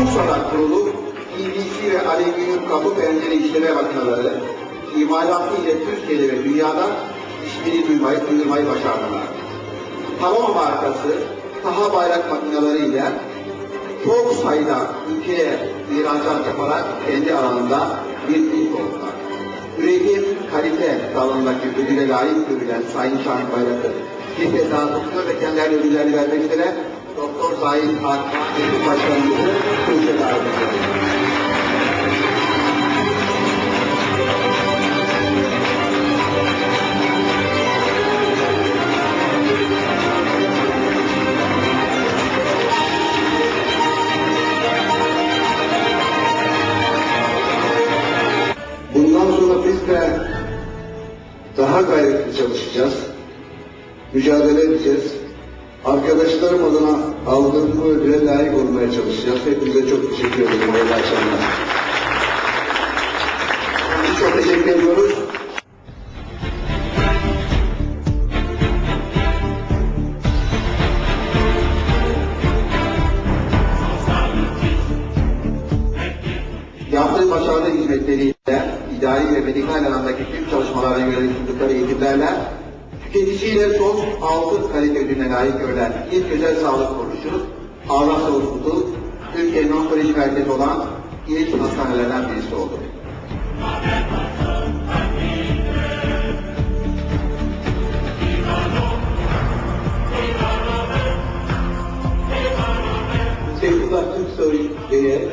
Bursa'da kurulup PVC ve alüminyum kapı pencere işleme makineleri imalatı ile Türkiye'de ve dünyada işbirliği duymayı, duyurmayı başardılar. Paloma markası saha bayrak makineleriyle çok sayıda ülkeye ihracat yaparak kendi alanında bir ilk oldular. Üretim kalite dalındaki ödüle layık görülen Sayın Şahin Bayrak'ı bir tutuyor ve kendilerine ödüllerini vermek üzere Doktor Zahid Eski Başkanımızı kürsüye davet ediyoruz. Daha gayretli çalışacağız. Mücadele edeceğiz. Arkadaşlarım adına aldığım bu ödüle layık olmaya çalışacağız. Hepinize çok teşekkür ederim. İyi akşamlar. Çok teşekkür ediyoruz. Yaptığı başarılı hizmetleriyle idari ve medikal alandaki tüm çalışmalara yönelik tuttukları eğitimlerle tüketiciyle son altın kalite ödülüne layık görülen ilk özel sağlık kuruluşu Avras Hospital, Türkiye'nin onkolojik merkezi olan ilk hastanelerden birisi oldu. Seyfullah Türksoy Bey'e,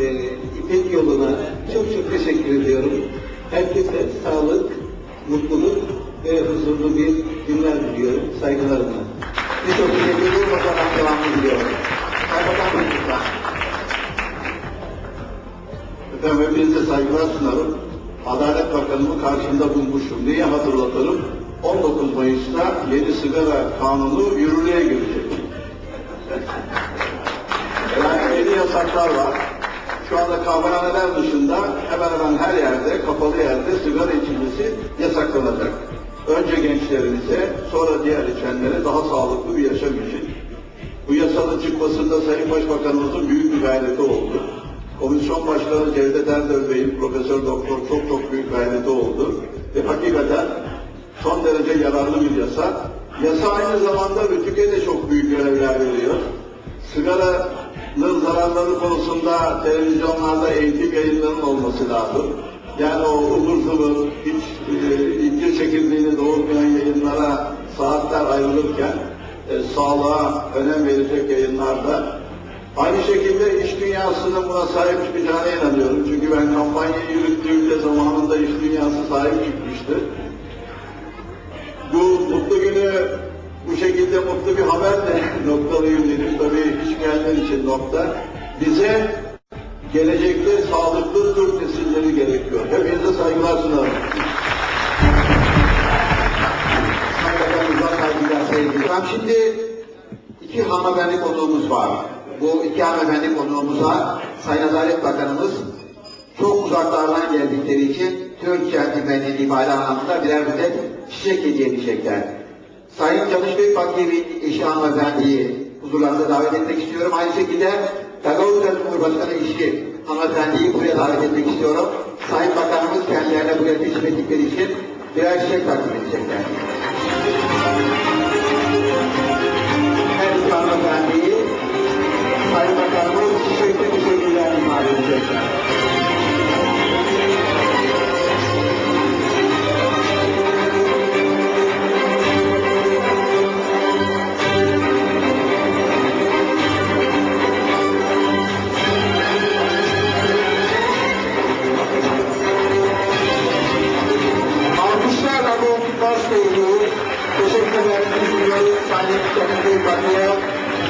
e, İpek yoluna çok çok teşekkür ediyorum. Herkese sağlık, mutluluk ve huzurlu bir günler diliyorum. Saygılarımla. Biz çok teşekkür. O zaman devamını diliyorum. Bey lütfen. Efendim hepinize saygılar sunarım. Adalet Bakanı'nı karşımda bulmuşum. Neyi hatırlatırım? 19 Mayıs'ta yeni sigara kanunu yürürlüğe girecek. Yani yeni yasaklar var. Şu anda kahvehaneler dışında hemen hemen her yerde, kapalı yerde sigara içilmesi yasaklanacak. Önce gençlerimize, sonra diğer içenlere daha sağlıklı bir yaşam için. Bu yasanın çıkmasında Sayın Başbakanımızın büyük bir gayreti oldu. Komisyon Başkanı Cevdet Erdem Bey'in Profesör Doktor çok çok büyük gayreti oldu. Ve hakikaten son derece yararlı bir yasa. Yasa aynı zamanda Rütük'e de çok büyük görevler veriyor. Sigaranın zararları konusunda televizyonlarda eğitim yayınlarının olması lazım. Yani o ıvır hiç e, ince çekildiğini doğurmayan yayınlara saatler ayrılırken e, sağlığa önem verecek yayınlarda Aynı şekilde iş dünyasının buna sahip çıkacağına inanıyorum. Çünkü ben kampanyayı yürüttüğümde zamanında iş dünyası sahip çıkmıştı. Bu mutlu günü bu şekilde mutlu bir haberle noktalıyım dedim. Tabii iş gelmen için nokta. Bize gelecekte sağlıklı Türk nesilleri gerekiyor. Hepinize saygılar sunarım. Efendim şimdi iki hanımefendi konuğumuz var. Bu iki hanımefendi konuğumuza Sayın Adalet Bakanımız çok uzaklardan geldikleri için Türk centilmenliği ifade anlamında birer müddet çiçek hediye edecekler. Sayın Çalışbek Bakir'in eşi hanımefendiyi huzurlarında davet etmek istiyorum. Aynı şekilde Gagavuzlar Cumhurbaşkanı eşi hanımefendiyi buraya davet etmek istiyorum. Sayın Bakanımız kendilerine buraya teşrif ettikleri için birer çiçek takdim edecekler.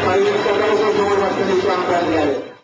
Sunuyoruz Sayın Sayın Beyefendi'ye, Sayın Sakarya Cumhurbaşkanı İşe Hanımefendileri.